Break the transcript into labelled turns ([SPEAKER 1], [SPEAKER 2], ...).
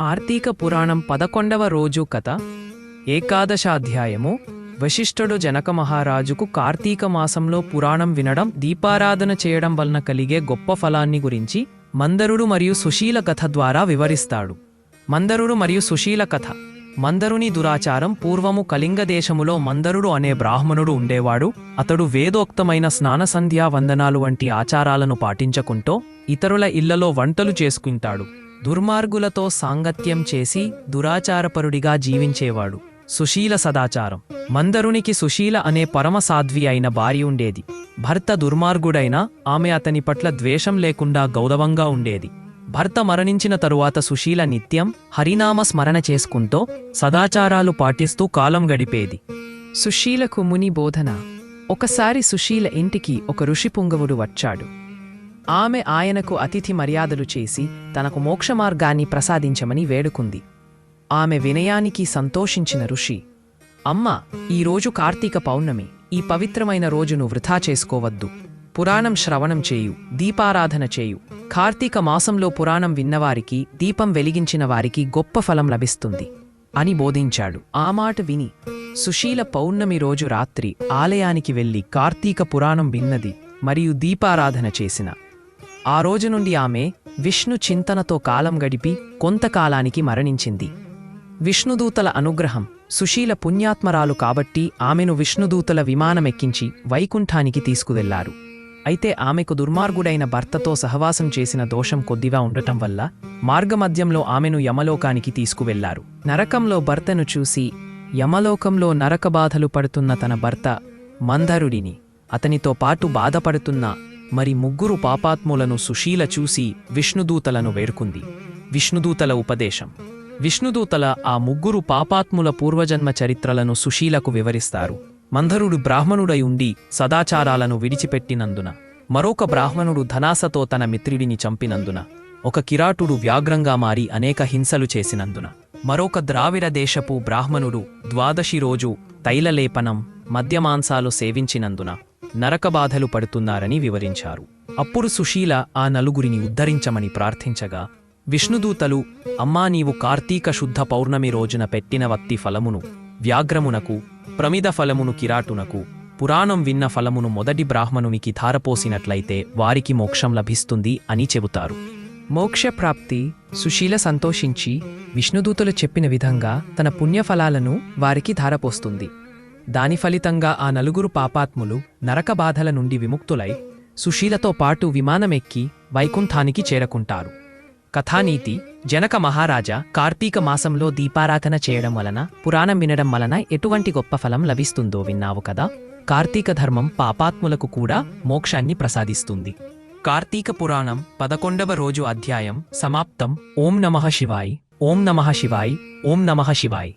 [SPEAKER 1] ఆర్తీక పురాణం పదకొండవ రోజు కథ ఏకాదశాధ్యాయము. వశిష్ఠుడు జనక మహారాజుకు కార్తీక మాసంలో పురాణం వినడం దీపారాధన చేయడం వలన కలిగే గొప్ప ఫలాన్ని గురించి మందరుడు మరియు సుశీల కథ ద్వారా వివరిస్తాడు. మందరుడు మరియు సుశీల కథ. మందరుని దురాచారం పూర్వము కళింగ దేశములో మందరుడు అనే బ్రాహ్మణుడు ఉండేవాడు. అతడు వేదోక్తమైన స్నాన సంధ్యా వందనాలు వంటి ఆచారాలను పాటించకుంటూ ఇతరుల ఇళ్ళలో వంటలు చేసుకుంటాడు. దుర్మార్గులతో సాంగత్యం చేసి దురాచారపరుడిగా జీవించేవాడు. సుశీల సదాచారం. మందరునికి సుశీల అనే పరమ సాధ్వి అయిన భార్య ఉండేది. భర్త దుర్మార్గుడైనా ఆమె అతని పట్ల ద్వేషం లేకుండా గౌరవంగా ఉండేది. భర్త మరణించిన తరువాత సుశీల నిత్యం హరినామ స్మరణ చేసుకుంటూ సదాచారాలు పాటిస్తూ కాలం గడిపేది. సుశీలకు ముని బోధన ఒకసారి సుశీల ఇంటికి ఒక ఋషి పుంగవుడు వచ్చాడు. ఆమె ఆయనకు అతిథి మర్యాదలు చేసి తనకు మోక్షమార్గాన్ని ప్రసాదించమని వేడుకుంది. ఆమె వినయానికి సంతోషించిన ఋషి అమ్మ ఈరోజు కార్తీక పౌర్ణమి. ఈ పవిత్రమైన రోజును వృథా చేసుకోవద్దు. పురాణం శ్రవణం చేయు దీపారాధన చేయు. కార్తీక మాసంలో పురాణం విన్నవారికి దీపం వెలిగించిన వారికి గొప్ప ఫలం లభిస్తుంది అని బోధించాడు. ఆ మాట విని సుశీల పౌర్ణమి రోజు రాత్రి ఆలయానికి వెళ్ళి కార్తీక పురాణం విన్నది మరియు దీపారాధన చేసిన. ఆ రోజు నుండి ఆమె విష్ణు చింతనతో కాలం గడిపి కొంతకాలానికి మరణించింది. విష్ణుదూతల అనుగ్రహం సుశీల పుణ్యాత్మరాలు కాబట్టి ఆమెను విష్ణుదూతల విమానమెక్కించి వైకుంఠానికి తీసుకువెళ్ళారు. అయితే ఆమెకు దుర్మార్గుడైన భర్తతో సహవాసం చేసిన దోషం కొద్దిగా ఉండటం వల్ల మార్గమధ్యంలో ఆమెను యమలోకానికి తీసుకువెళ్ళారు. నరకంలో భర్తను చూసి యమలోకంలో నరకబాధలు పడుతున్న తన భర్త మందరుడిని అతనితో పాటు బాధపడుతున్న మరి ముగ్గురు పాపాత్ములను సుశీల చూసి విష్ణుదూతలను వేడుకుంది. విష్ణుదూతల ఉపదేశం. విష్ణుదూతల ఆ ముగ్గురు పాపాత్ముల పూర్వజన్మ చరిత్రలను సుశీలకు వివరిస్తారు. మంధరుడు బ్రాహ్మణుడై ఉండి సదాచారాలను విడిచిపెట్టినందున మరొక బ్రాహ్మణుడు ధనాసతో తన మిత్రుడిని చంపినందున ఒక కిరాటుడు వ్యాగ్రంగా మారి అనేక హింసలు చేసినందున మరొక ద్రావిడ దేశపు బ్రాహ్మణుడు ద్వాదశి రోజు తైలలేపనం మద్యమాంసాలు సేవించినందున నరకబాధలు పడుతున్నారని వివరించారు. అప్పుడు సుశీల ఆ నలుగురిని ఉద్ధరించమని ప్రార్థించగా విష్ణుదూతలు అమ్మా నీవు కార్తీక శుద్ధ పౌర్ణమి రోజున పెట్టిన వత్తి ఫలమును వ్యాఘ్రమునకు ప్రమిద ఫలమును కిరాటునకు పురాణం విన్న ఫలమును మొదటి బ్రాహ్మణునికి ధారపోసినట్లయితే వారికి మోక్షం లభిస్తుంది అని చెబుతారు. మోక్షప్రాప్తి సుశీల సంతోషించి విష్ణుదూతలు చెప్పిన విధంగా తన పుణ్యఫలాలను వారికి ధారపోస్తుంది. దాని ఫలితంగా ఆ నలుగురు పాపాత్ములు నరక బాధల నుండి విముక్తులై సుశీలతో పాటు విమానమెక్కి వైకుంఠానికి చేరకుంటారు. కథానీతి జనక మహారాజా కార్తీక మాసంలో దీపారాధన చేయడం వలన పురాణం వినడం వలన ఎటువంటి గొప్ప ఫలం లభిస్తుందో విన్నావు కదా? కార్తీక ధర్మం పాపాత్ములకు కూడా మోక్షాన్ని ప్రసాదిస్తుంది. కార్తీక పురాణం పదకొండవ రోజు అధ్యాయం సమాప్తం. ఓం నమః శివాయ్. ఓం నమః శివాయ్. ఓం నమః శివాయ్.